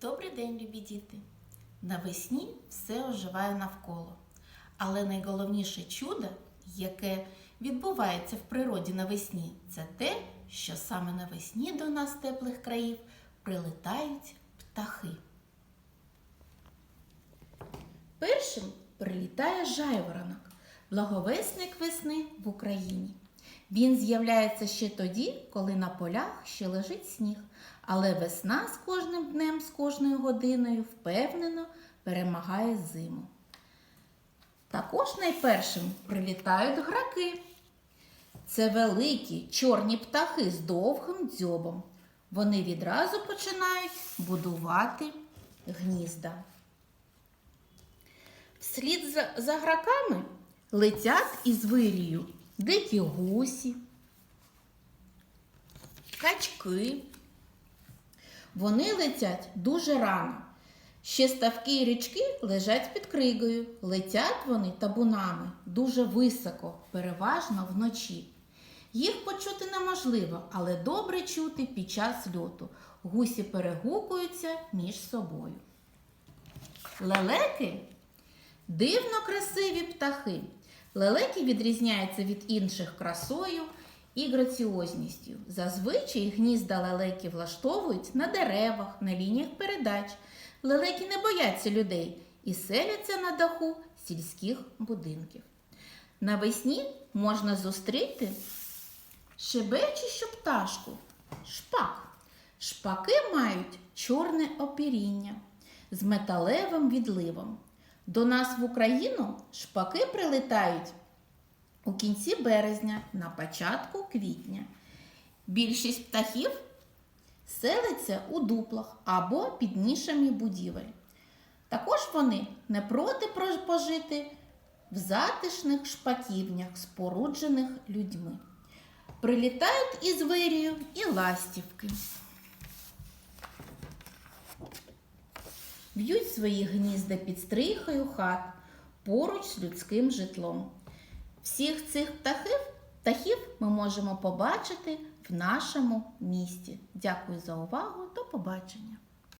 Добрий день, любі діти! Навесні все оживає навколо. Але найголовніше чудо, яке відбувається в природі навесні, це те, що саме навесні до нас теплих країв прилетають птахи. Першим прилітає жайворонок, благовесник весни в Україні. Він з'являється ще тоді, коли на полях ще лежить сніг, але весна з кожним днем, з кожною годиною впевнено перемагає зиму. Також найпершим прилітають граки. Це великі чорні птахи з довгим дзьобом. Вони відразу починають будувати гнізда. Вслід за, за граками летять із вирію дикі гусі, качки. Вони летять дуже рано. Ще ставки і річки лежать під кригою. Летять вони табунами дуже високо, переважно вночі. Їх почути неможливо, але добре чути під час льоту. Гусі перегукуються між собою. Лелеки дивно красиві птахи. Лелеки відрізняються від інших красою і граціозністю. Зазвичай гнізда лелеки влаштовують на деревах, на лініях передач. Лелеки не бояться людей і селяться на даху сільських будинків. Навесні можна зустріти шебечущу пташку шпак. Шпаки мають чорне опіріння з металевим відливом. До нас в Україну шпаки прилетають у кінці березня, на початку квітня. Більшість птахів селиться у дуплах або під нішами будівель. Також вони не проти пожити в затишних шпаківнях, споруджених людьми. Прилітають із вирію і ластівки. Б'ють свої гнізда під стрихою хат поруч з людським житлом. Всіх цих птахів, птахів ми можемо побачити в нашому місті. Дякую за увагу. До побачення!